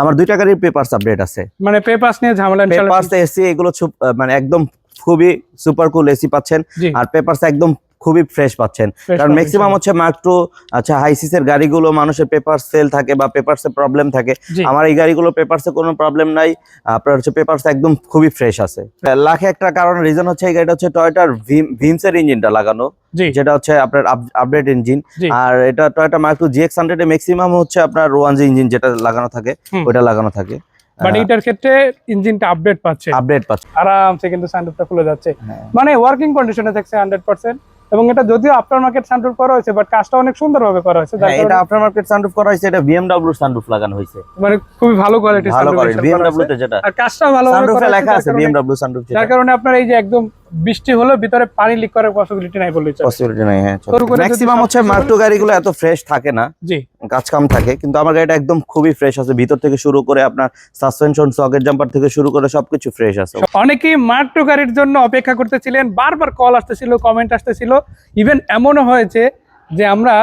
আমার দুইটা গাড়ির পেপারস আপডেট আছে। মানে পেপারস নিয়ে ঝামেলা পেপারস এসি এগুলো মানে একদম খুবই সুপার কুল এসি পাচ্ছেন। আর পেপারস একদম খুবই ফ্রেশ পাচ্ছেন। কারণ ম্যাক্সিমাম হচ্ছে মার্ক টু আচ্ছা হাইসিস এর গাড়িগুলো মানুষের পেপার সেল থাকে বা পেপারস প্রবলেম থাকে। আমার এই গাড়িগুলো পেপারস কোনো প্রবলেম নাই। আপনার হচ্ছে পেপারস একদম খুবই ফ্রেশ আছে। লাখে একটা কারণ রিজন হচ্ছে এই গাড়িটা হচ্ছে টয়টার ভিমসের ইঞ্জিনটা লাগানো। যেটা হচ্ছে আপনার আপডেট ইঞ্জিন আর এটা Toyota mark two GX hundred এ ম্যাক্সিমাম হচ্ছে আপনার ওয়ান জি ইঞ্জিন যেটা লাগানো থাকে। ওটা লাগানো থাকে। বাট এটার ক্ষেত্রে ইঞ্জিনটা আপডেট পাচ্ছে। আপডেট পাচ্ছে। আরামসে কিন্তু সানরুফটা খুলে যাচ্ছে। হ্যাঁ। মানে ওয়ার্কিং কন্ডিশনে থাকছে হান্ড্রেড পার্সেন্ট এবং এটা যদিও আফটার মার্কেট সানরুফ করা হয়েছে বাট কাজটা অনেক সুন্দরভাবে করা হয়েছে। হ্যাঁ, এটা আফটার মার্কেট সানরুফ করা হয়েছে এটা বিএমডব্লিউ সানরুফ লাগানো হয়েছে। মানে খুবই ভালো কোয়ালিটি ভালো করে বিএমডব্লিউ তে যেটা। আর কাজটা ভালো সানরুফে লেখা আছে বিএমডব্লিউ সানরুফ যার কারণে আপনার এই যে একদম বৃষ্টি হলো ভিতরে পানি লিক করার পসিবিলিটি নাই বললেই চলে। পসিবিলিটি নাই হ্যাঁ ম্যাক্সিমাম হচ্ছে সবকিছু গাড়িগুলো এত ফ্রেশ থাকে না। জি। কাজ কাম থাকে কিন্তু আমার গাড়িটা একদম খুবই ফ্রেশ আছে। ভিতর থেকে শুরু করে আপনার সাসপেনশন সকেট জাম্পার থেকে শুরু করে সবকিছু ফ্রেশ আছে। অনেকেই মার্ক টু গাড়ির জন্য অপেক্ষা করতেছিলেন বারবার কল আসতেছিল কমেন্ট আসতেছিল। ইভেন এমনও হয়েছে যে আমরা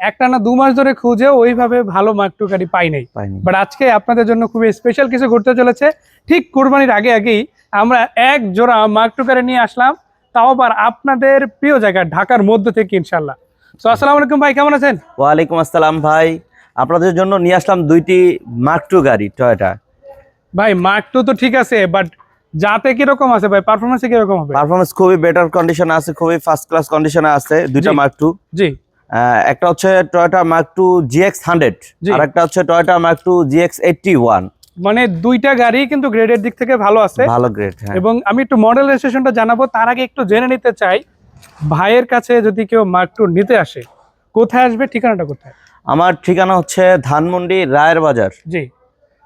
একটা না দু মাস ধরে খুঁজে ওইভাবে ভালো মার্ক টু গাড়ি পাই নাই। পাইনি বাট আজকে আপনাদের জন্য খুবই স্পেশাল কিছু ঘুরতে চলেছে। ঠিক কোরবানির আগে আগেই আমরা এক জোড়া গাড়ি নিয়ে আসলাম। তাও আবার আপনাদের প্রিয় জায়গা ঢাকার মধ্যে থেকে ইনশাল্লাহ তো আসসালামু আলাইকুম ভাই কেমন আছেন? ওয়ালাইকুম আসসালাম ভাই। আপনাদের জন্য নিয়ে আসলাম দুইটি মার্ক টু গাড়ি টয়োটা ভাই মার্ক টু তো ঠিক আছে বাট যাতে কীরকম আছে ভাই? পারফরমেন্সে কীরকম হবে? পারফরমেন্স খুবই বেটার কন্ডিশনে আছে খুবই ফার্স্ট ক্লাস কন্ডিশনে আছে দুইটা জি। Mark two G. একটা হচ্ছে Toyota mark two GX hundred. আর একটা হচ্ছে Toyota mark two GX eighty one মানে দুইটা গাড়ি কিন্তু গ্রেডের দিক থেকে ভালো আছে। ভালো গ্রেড হ্যাঁ। এবং আমি একটু মডেল রেজিস্ট্রেশনটা জানাব তার আগে একটু জেনে নিতে চাই ভাইয়ের কাছে যদি কেউ মার্ক টু নিতে আসে কোথায় আসবে ঠিকানাটা কোথায়? আমার ঠিকানা হচ্ছে ধানমন্ডি রায়ের বাজার। জি।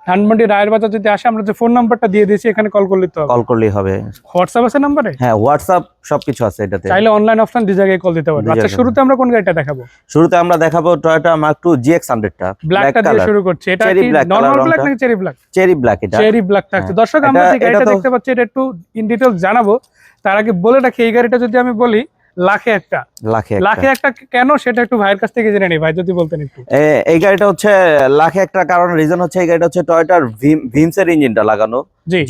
ধানমন্ডি রায়ের বাজার যদি আসে আমরা যে ফোন নাম্বারটা দিয়ে দিয়েছি এখানে কল করলে তো কল করলেই হবে। হোয়াটসঅ্যাপ আছে নাম্বারে? হ্যাঁ হোয়াটসঅ্যাপ সবকিছু আছে এটাতে। চাইলে অনলাইন অফলাইন দুই জায়গায় কল দিতে পারব। দুই আচ্ছা শুরুতে আমরা কোন গাড়িটা দেখাবো? শুরুতে আমরা দেখাবো টয়োটা মার্ক টু। জিএক্স হান্ড্রেডটা ব্ল্যাক ব্ল্যাকটা দিয়ে শুরু করছি। এটা কি নরমাল ব্ল্যাক নাকি চেরি ব্ল্যাক চেরি ব্ল্যাক এটা। চেরি ব্ল্যাক থাকছে। দর্শক আমরা যে গাড়িটা দেখতে পাচ্ছি এটা একটু ইন ডিটেলস জানাব। তার আগে বলে রাখি এই গাড়িটা যদি আমি বলি লাখে একটা। লাখে লাখে একটা কেন? সেটা একটু ভাইয়ের কাছ থেকে জেনে নেই। ভাই যদি বলতেন একটু। এই গাড়িটা হচ্ছে লাখে একটা কারণ রিজন হচ্ছে এই গাড়িটা হচ্ছে টয়োটার ভিমসের ইঞ্জিনটা লাগানো।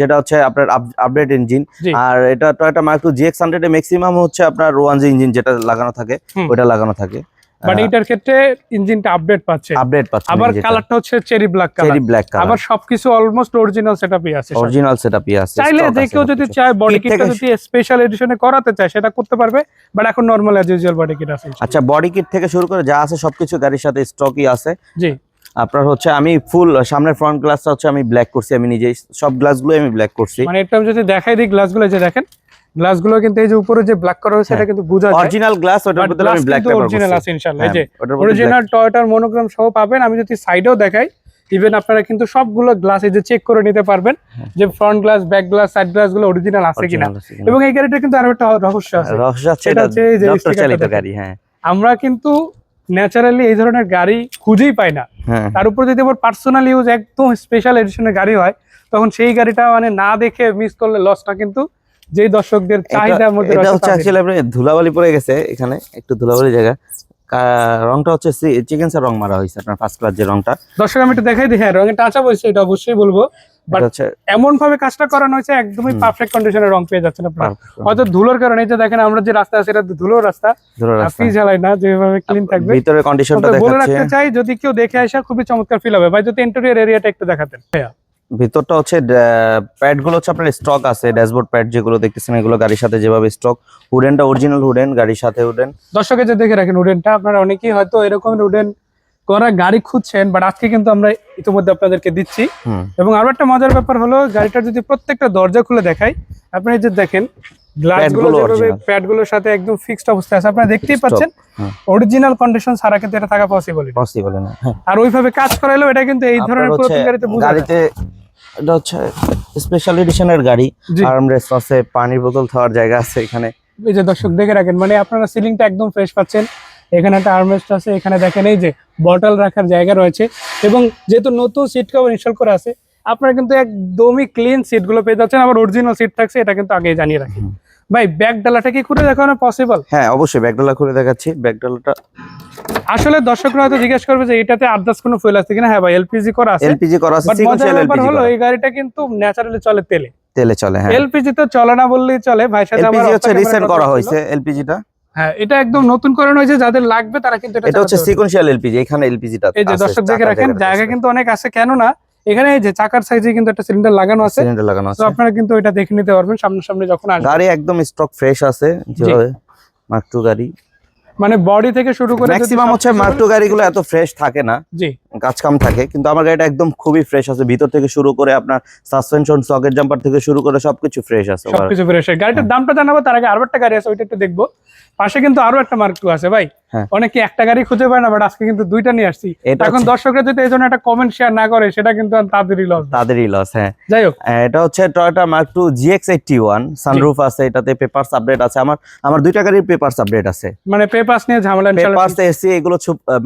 যেটা হচ্ছে আপনার আপডেট ইঞ্জিন আর এটা Toyota mark two GX hundred maximum হচ্ছে আপনার ওয়ান জি ইঞ্জিন যেটা লাগানো থাকে ওইটা ওটা লাগানো থাকে। বাট এইটার ক্ষেত্রে ইঞ্জিনটা আপডেট পাচ্ছে। আপডেট পাচ্ছে আবার কালারটা হচ্ছে cherry black colour cherry black colour আবার সবকিছু অলমোস্ট অরিজিনাল সেটআপই আছে অরিজিনাল সেটআপই আছে চাইলে যে কেউ যদি চায় বডি কিটটা যদি স্পেশাল এডিশনে করাতে চায় সেটা করতে পারবে বাট এখন normal as usual body kit আছে। আচ্ছা বডি কিট থেকে শুরু করে যা আছে সবকিছু গাড়ির সাথে স্টকই আছে। জি। আপনার হচ্ছে আমি ফুল সামনের ফ্রন্ট গ্লাসটা হচ্ছে আমি ব্ল্যাক করছি আমি নিজেই সব গ্লাসগুলো আমি ব্ল্যাক করছি। মানে একটু যদি দেখাই দিই গ্লাসগুলো যে দেখেন গ্লাসগুলো কিন্তু এই যে উপরে যে ব্ল্যাক করা হয়েছে এটা হ্যাঁ। কিন্তু বোঝা যায়। অরিজিনাল গ্লাস ওটার আমি ব্ল্যাক পেপার অরিজিনাল আছে ইনশাআল্লাহ। এই যে হ্যাঁ, মধ্যে অরিজিনাল টয়োটার মনোগ্রাম সহ পাবেন। আমি যদি সাইডেও দেখাই ইভেন আপনারা কিন্তু সবগুলো গ্লাস এই যে চেক করে নিতে পারবেন হ্যাঁ। যে front glass back glass side গ্লাসগুলো অরিজিনাল আছে কিনা। এবং এই গাড়িটা কিন্তু আরও একটা রহস্য আছে। রহস্য আছে এটা হচ্ছে যে চালিত গাড়ি হ্যাঁ। আমরা কিন্তু ন্যাচারালি এই ধরনের গাড়ি খুঁজেই পাই না। তার উপর যদি আবার পার্সোনাল ইউজ একদম স্পেশাল এডিশনের গাড়ি হয় তখন সেই গাড়িটা মানে না দেখে মিস করলে লসটা কিন্তু যেই দর্শকদের চাহিদার মধ্যে এটা হচ্ছে। অ্যাকচুয়ালি আপনি ধুলাবালি পড়ে গেছে এখানে একটু ধুলাবালি জায়গা। রংটা হচ্ছে চিকেন রং মারা হয়েছে আপনার ফার্স্ট ক্লাস যে রংটা। দর্শক আমি একটু দেখাই দিই হ্যাঁ রঙের টাচা বলছে এটা অবশ্যই বলব। এমন ভাবে কাজটা করানো হয়েছে একদমই পারফেক্ট কন্ডিশনের রং পেয়ে যাচ্ছেন আপনারা। হয়তো ধুলোর কারণে যে দেখেন আমরা যে রাস্তা আছে এটা ধুলোর রাস্তা। আপনি জ্বালাই না যেভাবে ক্লিন থাকবে। ভিতরে কন্ডিশনটা তবে বলে রাখতে চাই যদি কেউ দেখে আসা খুবই চমৎকার ফিল হবে। ভাই যদি ইন্টেরিয়র এরিয়াটা একটু দেখাতেন। ভাইয়া। ভিতরটা হচ্ছে প্যাডগুলো হচ্ছে আপনার স্টক আছে ড্যাশবোর্ড প্যাড যেগুলো দেখতেছেন এগুলো গাড়ির সাথে যেভাবে স্টক হুডেনটা অরিজিনাল হুডেন গাড়ির সাথে হুডেন দর্শকের যে দেখে রাখেন উডেনটা আপনারা অনেকেই হয়তো এরকম উডেন করা গাড়ি খুঁজছেন বাট আজকে কিন্তু আমরা ইতিমধ্যে আপনাদেরকে দিচ্ছি। এবং আরও একটা মজার ব্যাপার হলো গাড়িটার যদি প্রত্যেকটা দরজা খুলে দেখাই আপনি এই যে দেখেন যেভাবে সাথে একদম ফিক্সড অবস্থায় আছে আপনারা দেখতেই পাচ্ছেন অরিজিনাল কন্ডিশন ছাড়া কিন্তু এটা থাকা পসিবল পসিবল না হ্যাঁ। আর ওইভাবে কাজ করাইলেও এটা কিন্তু এই ধরনের আপনার গাড়িতে গাড়িতে এটা হচ্ছে স্পেশাল এডিশনের গাড়ি। আর্মরেস্ট আছে পানির বোতল থাওয়ার জায়গা আছে এখানে। এই যে দর্শক দেখে রাখেন মানে আপনারা সিলিংটা একদম ফ্রেশ পাচ্ছেন। এখানে একটা আর্মরেস্ট আছে এখানে দেখেন এই যে বটল রাখার জায়গা রয়েছে। এবং যেহেতু নতুন সিট কভার ইনস্টল করা আছে আপনারা কিন্তু একদমই ক্লিন সিটগুলো পেয়ে যাচ্ছেন। আবার অরিজিনাল সিট থাকছে এটা কিন্তু আগে জানিয়ে রাখি। ভাই ব্যাক ডালাটা কি করে দেখানো পসিবল হ্যাঁ অবশ্যই ব্যাকডালা খুলে দেখাচ্ছি। আসলে দর্শকরা হয়তো জিজ্ঞেস করবে যে এটাতে আদার্স কোনো ফুয়েল আছে কিনা? হ্যাঁ ভাই এলপিজি করা আছে। এলপিজি করা আছে সিকোয়েন্সিয়াল এলপিজি হলো এই গাড়িটা কিন্তু ন্যাচারালি চলে তেলে। তেলে চলে হ্যাঁ। এলপিজি তো চলে না বললেই চলে। ভাই সাথে এলপিজি হচ্ছে রিসেন্ট করা। হয়েছে এলপিজিটা হ্যাঁ এটা একদম নতুন করানো হয়েছে যাদের লাগবে তারা কিন্তু এটা হচ্ছে সিকোয়েন্সিয়াল এলপিজি এখানে এলপিজিটা এই যে দর্শক দেখে রাখেন জায়গা কিন্তু অনেক আছে কেন না এখানে এই যে চাকার সাইজে কিন্তু একটা সিলিন্ডার লাগানো আছে। সিলিন্ডার লাগানো তো আছে। আপনারা কিন্তু এটা দেখে নিতে পারবেন সামনে সামনে যখন আসবে। গাড়ি একদম স্টক ফ্রেশ আছে যেভাবে মার্ক টু গাড়ি। মানে বডি থেকে শুরু করে ম্যাক্সিমাম হচ্ছে মার্ক টু গাড়িগুলো এত ফ্রেশ থাকে না। জি। কাজ কাম থাকে কিন্তু আমার গাড়িটা একদম খুবই ফ্রেশ আছে। ভিতর থেকে শুরু করে আপনার সাসপেনশন সকেট জাম্পার থেকে শুরু করে সবকিছু ফ্রেশ আছে সবকিছু ফ্রেশ গাড়িটার দামটা জানাব তার আগে আরও একটা গাড়ি আছে ওইটা একটু দেখব। পাশে কিন্তু আরও একটা মার্ক টু আছে ভাই। হ্যাঁ। অনেকে একটা গাড়ি খুঁজে পায় না বাট আজকে কিন্তু দুইটা নিয়ে আসছি। এখন দর্শকরা যদি এই জন্য একটা কমেন্ট শেয়ার না করে সেটা কিন্তু তাদেরই লস তাদেরই লস হ্যাঁ। যাই হোক। এটা হচ্ছে Toyota mark two GX eighty one sunroof আছে এটাতে পেপারস আপডেট আছে। আমার আমার দুইটা গাড়ির পেপারস আপডেট আছে। মানে পেপার্স নিয়ে ঝামেলা পেপারস এসি এগুলো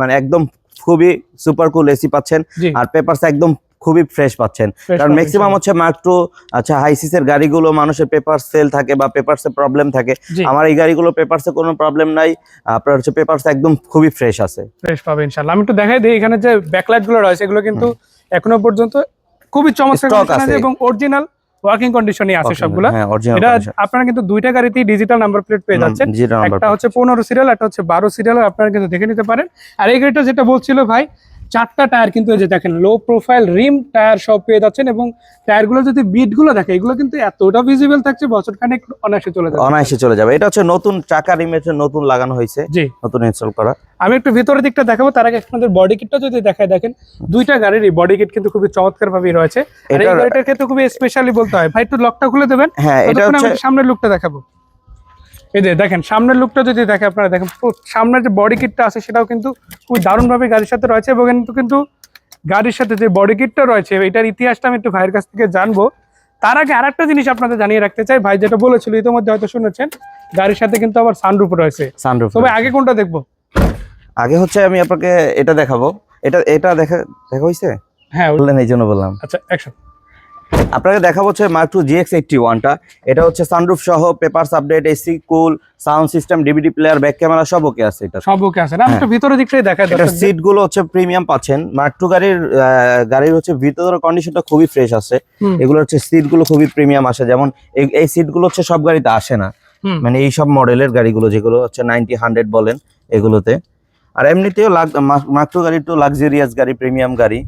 মানে একদম খুবই সুপার কুল এসি পাচ্ছেন। আর পেপারস একদম খুবই ফ্রেশ পাচ্ছেন। কারণ ম্যাক্সিমাম হচ্ছে মার্ক টু আচ্ছা হাইসিস এর গাড়িগুলো মানুষের পেপার সেল থাকে বা পেপারস প্রবলেম থাকে। আমার এই গাড়িগুলো পেপারস কোনো প্রবলেম নাই। আপনার হচ্ছে পেপারস একদম খুবই ফ্রেশ আছে। ফ্রেশ পাবে ইনশাল্লাহ। আমি একটু দেখাই দিই এখানে যে ব্যাকলাইটগুলো রয়েছে এগুলো কিন্তু এখনও পর্যন্ত খুবই চমৎকার আছে। এবং অরিজিনাল ওয়ার্কিং কন্ডিশনে আছে সবগুলো। হ্যাঁ এটা আপনারা কিন্তু দুইটা গাড়িতেই ডিজিটাল নাম্বার প্লেট পেয়ে যাচ্ছেন। একটা হচ্ছে পনেরো সিরিয়াল একটা হচ্ছে বারো সিরিয়াল আপনারা কিন্তু দেখে নিতে পারেন। আর এই গাড়িটা যেটা বলছিল ভাই চারটা টায়ার কিন্তু এই যে দেখেন লো প্রোফাইল রিম টায়ার সব পেয়ে যাচ্ছেন এবং টায়ারগুলো যদি বিটগুলো দেখে এগুলো কিন্তু এতটা ভিজিবল থাকছে বছর খানেক অনায়াসে চলে যাবে। অনায়াসে চলে যাবে। এটা হচ্ছে নতুন চাকা রিমের নতুন লাগানো হয়েছে জি। নতুন ইনস্টল করা। আমি একটু ভিতরের দিকটা দেখাবো তার আগে আপনাদের বডি কিটটা যদি দেখায় দেখেন দুইটা গাড়ির বডি কিট কিন্তু খুবই চমৎকার ভাবে রয়েছে। আর এই গাড়িটার ক্ষেত্রে খুবই স্পেশালি বলতে হয়। ভাই একটু লকটা খুলে দেবেন। হ্যাঁ এটা হচ্ছে সামনের লুকটা দেখাবো। এই যে দেখেন সামনের লুকটা যদি দেখে আপনারা দেখেন সামনের যে বডি কিটটা আছে সেটাও কিন্তু খুব দারুণ ভাবে গাড়ির সাথে রয়েছে এবং কিন্তু কিন্তু গাড়ির সাথে যে বডি কিটটা রয়েছে এটার ইতিহাসটা আমি একটু ভাইয়ের কাছ থেকে জানব। তার আগে আর একটা জিনিস আপনাদের জানিয়ে রাখতে চাই। ভাই যেটা বলেছিল ইতিমধ্যে হয়তো শুনেছেন গাড়ির সাথে কিন্তু আবার সানরুফ রয়েছে। সানরুফ তবে আগে কোনটা দেখব? আগে হচ্ছে আমি আপনাকে এটা দেখাবো। এটা এটা দেখা দেখা হয়েছে হ্যাঁ বললেন এই জন্য বললাম। আচ্ছা একশো আপনাকে দেখাবো হচ্ছে মার্ক টু জিএক্স এইটটি ওয়ানটা এটা হচ্ছে সানরুফ সহ paper update AC cool sound system DVD player back camera সব ওকে আছে এটা। সব ওকে আছে। না আমি একটু ভিতরের দিকটাই দেখাই এটার দর্শকদের। সিটগুলো হচ্ছে প্রিমিয়াম পাচ্ছেন। মার্ক টু গাড়ির গাড়ির হচ্ছে ভিতরের কন্ডিশনটা খুবই ফ্রেশ আছে। এগুলো হচ্ছে সিটগুলো খুবই প্রিমিয়াম আসে। যেমন এই- সিটগুলো হচ্ছে সব গাড়িতে আসে না। মানে এই সব মডেলের গাড়িগুলো যেগুলো হচ্ছে নাইনটি হান্ড্রেড বলেন এগুলোতে। আর এমনিতেও মার্ক টু গাড়ি তো লাক্সারিয়াস গাড়ি প্রিমিয়াম গাড়ি।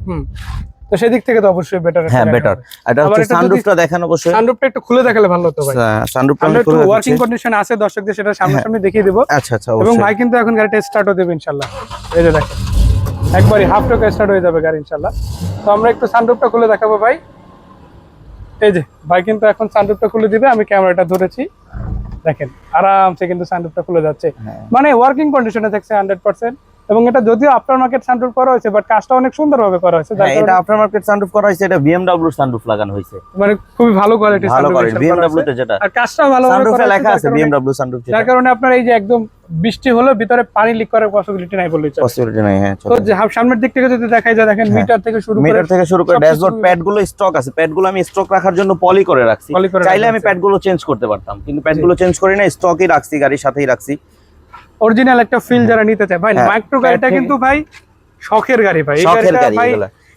তো সেদিক থেকে তো অবশ্যই বেটার হ্যাঁ বেটার এটা হচ্ছে সানরুফটা দেখেন অবশ্যই সানরুফটা একটু খুলে দেখালে ভালো হতো ভাই। সানরুফটা আমি খুলে ওয়ার্কিং কন্ডিশন আছে দর্শকদের সেটা সামনাসামনি দেখিয়ে দেবো। আচ্ছা আচ্ছা এবং ভাই কিন্তু এখন গাড়িটা স্টার্টও দেবে ইনশাল্লাহ। এই যে দেখেন একবারই হাফ টকে স্টার্ট হয়ে যাবে গাড়ি ইনশাল্লাহ। তো আমরা একটু সানরুফটা খুলে দেখাবো ভাই। এই যে ভাই কিন্তু এখন সানরুফটা খুলে দিবে আমি ক্যামেরাটা ধরেছি। দেখেন আরামসে কিন্তু সানরুফটা খুলে যাচ্ছে। হ্যাঁ। মানে ওয়ার্কিং কন্ডিশনে থাকছে হান্ড্রেড পার্সেন্ট এবং এটা যদিও আফটার মার্কেট সানরুফ করা হয়েছে বাট কাজটা অনেক সুন্দরভাবে করা হয়েছে হ্যাঁ, এটা আফটার মার্কেট সানরুফ করা হয়েছে এটা বিএমডব্লিউ সানরুফ লাগানো হয়েছে। মানে খুবই ভালো কোয়ালিটি ভালো করে বিএমডব্লিউ তে যেটা। আর কাজটা ভালো সানরুফে লেখা আছে বিএমডব্লিউ সানরুফ যেটা। যার কারণে আপনার এই যে একদম বৃষ্টি হলো ভিতরে পানি লিক করার পসিবিলিটি নাই বললেই চলে। পসিবিলিটি নাই হ্যাঁ তো যে হাফ সামনের দিক থেকে যদি দেখাই যায় দেখেন হ্যাঁ। মিটার থেকে শুরু করে মিটার থেকে শুরু করে ড্যাশবোর্ড প্যাডগুলো স্টক আছে। প্যাডগুলো আমি স্টক রাখার জন্য পলি করে রাখছি। চাইলে আমি প্যাডগুলো চেঞ্জ করতে পারতাম কিন্তু প্যাডগুলো চেঞ্জ করি না স্টকই রাখছি গাড়ির সাথেই রাখছি। অরিজিনাল একটা ফিল যারা নিতে চায়। ভাই হ্যাঁ, মাইক্রো গাড়িটা কিন্তু ভাই শখের গাড়ি ভাই। এই শখের গাড়ি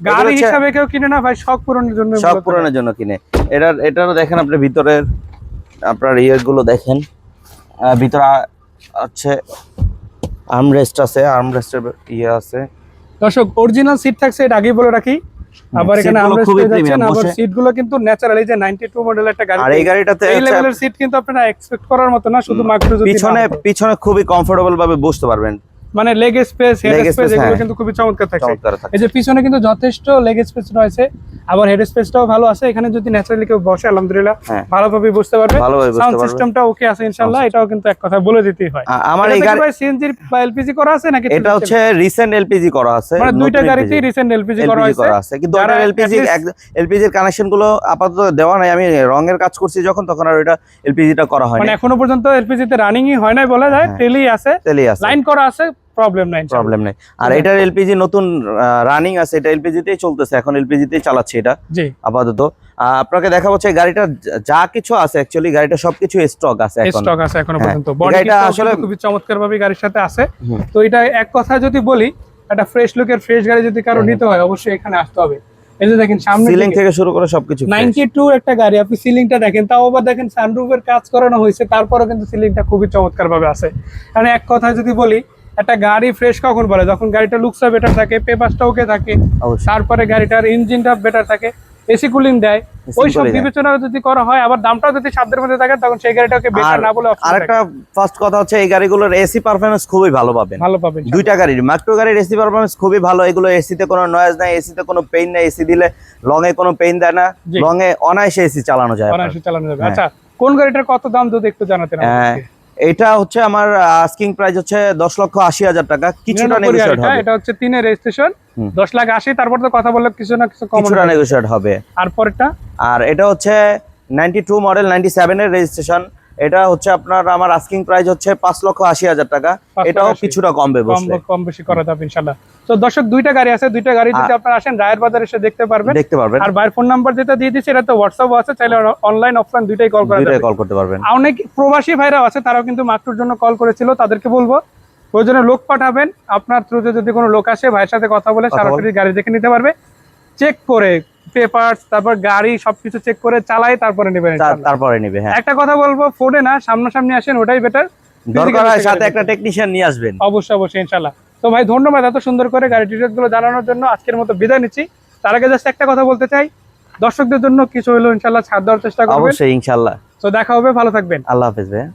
গাড়ি হিসাবে কেউ কিনে না ভাই শখ পূরণের জন্য মূলত পুরানোর জন্য কিনে। এটার এটারও দেখেন আপনি ভিতরের আপনার ইয়ে গুলো দেখেন ভিতরে আ- হচ্ছে আর্মরেস্ট আছে আর্মরেস্টের ইয়ে আছে। দর্শক অরিজিনাল সিট থাকছে এটা আগেই বলে রাখি। আবার এখানে আমরা খুবই প্রিমিয়াম আবার সিটগুলো সিটগুলো কিন্তু ন্যাচারালি যে 92 মডেলের একটা গাড়ি আর এই গাড়িটাতে এই লেভেলের সিট কিন্তু আপনারা এক্সপেক্ট করার মতো না শুধু মাত্র যদি পিছনে পিছনে খুবই কমফোর্টেবল ভাবে বসতে পারবেন। মানে লেগ স্পেস হেড স্পেস এগুলো হ্যাঁ। কিন্তু খুবই চমৎকার থাকে এই যে পিছনে কিন্তু যথেষ্ট লেগ স্পেস রয়েছে আবার হেড স্পেসটাও ভালো আছে এখানে যদি ন্যাচারালি কেউ বসে আলহামদুলিল্লাহ হ্যাঁ। ভালোভাবে বুঝতে পারবে সাউন্ড সিস্টেমটা ওকে আছে ইনশাআল্লাহ এটাও কিন্তু এক কথা বলে দিতেই হয় আমার এই গাড়ি সিএনজি বা এলপিজি করা আছে নাকি এটা হচ্ছে রিসেন্ট এলপিজি করা আছে মানে দুইটা গাড়িতেই রিসেন্ট এলপিজি করা আছে কিন্তু ওটা এলপিজি least- এলপিজির কানেকশনগুলো আপাতত দেওয়া নাই আমি রঙের কাজ করছি যখন তখন আর ওটা এলপিজিটা করা হয় মানে এখনও পর্যন্ত এলপিজি তে রানিংই হয় নাই বলা যায় হ্যাঁ। তেলই আছে তেলেই আছে লাইন করা আছে প্রবলেম নাই প্রবলেম নেই। আর এটার এলপিজি নতুন রানিং আছে এটা এলপিজি তেই চলতেছে এখন এলপিজি তেই চালাচ্ছি এটা। জি। আপাতত। আপনাকে দেখা হচ্ছে গাড়িটা যা কিছু আছে অ্যাকচুয়ালি গাড়িটা সবকিছু স্টক আছে এখন। স্টক আছে এখনও হ্যাঁ, পর্যন্ত। এই বডি গাড়িটা আসলে খুবই চমৎকার ভাবে গাড়ির সাথে আছে। তো এটা এক কথা যদি বলি একটা ফ্রেশ লুকের ফ্রেশ গাড়ি যদি কারও। নিতে হয় অবশ্যই এখানে আসতে হবে। এই যে দেখেন সামনে সিলিং থেকে শুরু করে সবকিছু fresh। নাইনটি টু একটা গাড়ি আপনি সিলিংটা দেখেন তাও আবার দেখেন সানরুফের কাজ করানো হয়েছে তারপরেও কিন্তু সিলিংটা খুবই চমৎকার ভাবে আছে। মানে এক কথা যদি বলি একটা গাড়ি ফ্রেশ কখন বলে যখন গাড়িটা লুকসটা বেটার থাকে পেপারটা ওকে থাকে তারপরে গাড়িটার ইঞ্জিনটা বেটার থাকে এসি কুলিং দেয় ওই সব বিবেচনা যদি করা হয় আবার দামটাও যদি সাধ্যের মধ্যে থাকে তখন সেই গাড়িটাকে বেটার না বলে আরেকটা ফার্স্ট কথা হচ্ছে এই গাড়িগুলোর এসি পারফরমেন্স খুবই ভালো পাবেন ভালো পাবেন দুইটা গাড়ির মাইক্রো গাড়ির এসি পারফরমেন্স খুবই ভালো এগুলো এসিতে কোনো নয়েজ নাই এসিতে কোনো পেইন নাই এসি দিলে লং এ কোনো পেইন দেয় না। লং এ অনায়াসে এসি চালানো যায়। অনায়াসে চালানো যাবে হ্যাঁ। আচ্ছা কোন গাড়িটার কত দাম যদি একটু জানাতেন হ্যাঁ? এটা হচ্ছে আমার আস্কিং প্রাইস হচ্ছে দশ লক্ষ আশি হাজার টাকা। কিছুটা নেগোশিয়েট হবে। এটা হচ্ছে তিনের রেজিস্ট্রেশন। দশ লাখ আশি তারপর তো কথা বললে কিছু না কিছু কম কিছুটা নেগোশিয়েট হবে। আর পরেরটা? আর এটা হচ্ছে নাইনটি টু মডেল নাইনটি সেভেনের রেজিস্ট্রেশন এটা হচ্ছে আপনার আমার আস্কিং প্রাইস হচ্ছে পাঁচ লক্ষ আশি হাজার টাকা। এটাও কিছুটা কমবে কম বেশি করা যাবে ইনশাল্লাহ তো দর্শক দুইটা গাড়ি আছে দুইটা গাড়ি যদি আপনারা আসেন রায়ের বাজার এসে দেখতে পারবেন। দেখতে পারবেন। আর ভাইয়ের ফোন নাম্বার যেটা দিয়ে দিচ্ছি এটা তো হোয়াটসঅ্যাপ আছে চাইলে অনলাইন অফলাইন দুইটাই কল করা দুইটাই যাবে। কল করতে পারবেন। অনেক প্রবাসী ভাইরাও আছে তারাও কিন্তু মাকটুর জন্য কল করেছিল তাদেরকে বলব প্রয়োজনে লোক পাঠাবেন। আপনার থ্রুতে যদি কোনো লোক আসে ভাইয়ের সাথে কথা বলে কথা বলে। সরাসরি গাড়ি দেখে নিতে পারবে। চেক করে পেপারস তারপর গাড়ি সবকিছু চেক করে চালাই তারপরে নেবেন তারপরে নিবে হ্যাঁ। একটা কথা বলব ফোনে না সামনাসামনি আসেন ওটাই বেটার দরকার হয় সাথে একটা টেকনিশিয়ান নিয়ে আসবেন। অবশ্যই অবশ্যই তো ভাই ধন্যবাদ এত সুন্দর করে গাড়ি ডিটেলসগুলো জানানোর জন্য। আজকের মতো বিদায় নিচ্ছি। তার আগে জাস্ট একটা কথা বলতে চাই। দর্শকদের জন্য কিছু হলো ইনশাল্লাহ ছাড় দেওয়ার চেষ্টা অবশ্যই ইনশাল্লাহ তো দেখা হবে ভালো থাকবেন। আল্লাহ হাফেজ ভাই